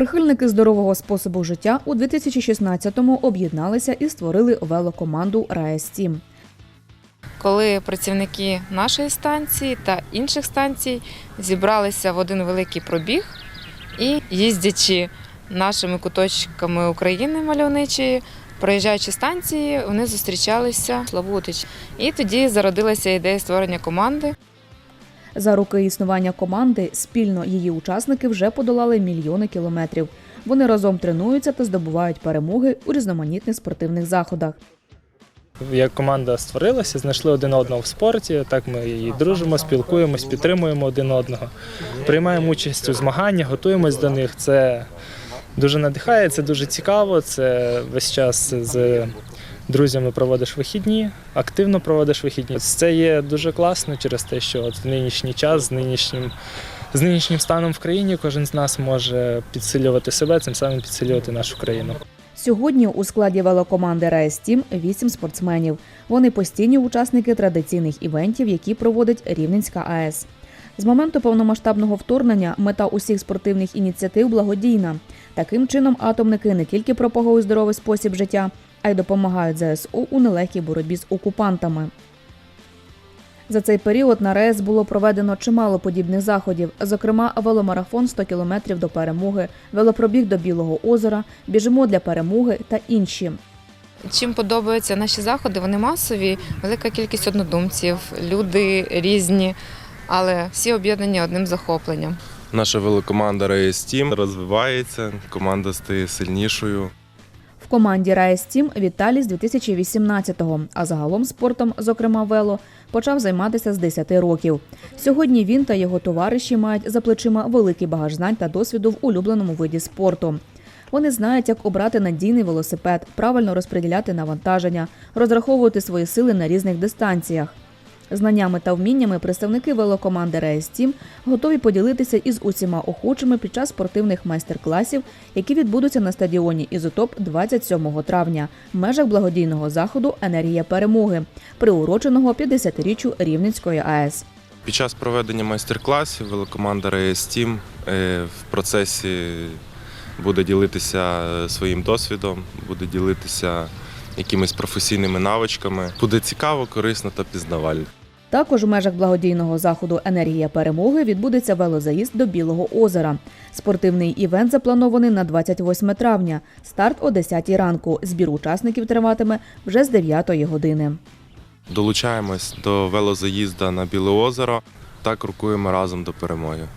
Прихильники здорового способу життя у 2016-му об'єдналися і створили велокоманду Райс Тім. коли працівники нашої станції та інших станцій зібралися в один великий пробіг і їздячи нашими куточками України мальовничої, проїжджаючи станції, вони зустрічалися в Славутич. І тоді зародилася ідея створення команди. За роки існування команди спільно її учасники вже подолали мільйони кілометрів. Вони разом тренуються та здобувають перемоги у різноманітних спортивних заходах. Як команда створилася, знайшли один одного в спорті. Так ми і дружимо, спілкуємось, підтримуємо один одного, приймаємо участь у змаганнях, готуємось до них. Це дуже надихає, це дуже цікаво. Це весь час з друзями проводиш вихідні, активно проводиш вихідні. Це є дуже класно через те, що от в нинішній час з нинішнім. З нинішнім станом в країні кожен з нас може підсилювати себе, цим самим підсилювати нашу країну. Сьогодні у складі велокоманди Райс Тім вісім спортсменів. Вони постійні учасники традиційних івентів, які проводить Рівненська АЕС. З моменту повномасштабного вторгнення мета усіх спортивних ініціатив благодійна. Таким чином, атомники не тільки пропагують здоровий спосіб життя, а й допомагають ЗСУ у нелегкій боротьбі з окупантами. За цей період на РЕС було проведено чимало подібних заходів, зокрема веломарафон 100 кілометрів до перемоги, велопробіг до Білого озера, біжимо для перемоги та інші. Чим подобаються наші заходи, вони масові, велика кількість однодумців, люди різні, але всі об'єднані одним захопленням. Наша велокоманда Race Team розвивається, команда стає сильнішою. Команді Райс Тім Віталій з 2018-го, а загалом спортом, зокрема вело, почав займатися з 10 років. Сьогодні він та його товариші мають за плечима великий багаж знань та досвіду в улюбленому виді спорту. Вони знають, як обрати надійний велосипед, правильно розподіляти навантаження, розраховувати свої сили на різних дистанціях. Знаннями та вміннями представники велокоманди Рейс Тім готові поділитися із усіма охочими під час спортивних майстер-класів, які відбудуться на стадіоні Ізотоп 27 травня в межах благодійного заходу Енергія перемоги, приуроченого 50-річчю Рівненської АЕС. Під час проведення майстер-класів велокоманда Team е, в процесі буде ділитися своїм досвідом, буде ділитися якимись професійними навичками. Буде цікаво, корисно та пізнавально. Також у межах благодійного заходу Енергія перемоги відбудеться велозаїзд до Білого озера. Спортивний івент запланований на 28 травня. Старт о 10 ранку. Збір учасників триватиме вже з 9 години. Долучаємось до велозаїзда на Біле озеро та крокуємо разом до перемоги.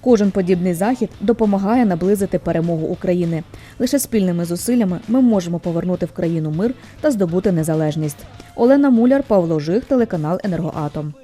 Кожен подібний захід допомагає наблизити перемогу України. Лише спільними зусиллями ми можемо повернути в країну мир та здобути незалежність. Олена Муляр, Павло Жих, телеканал Енергоатом.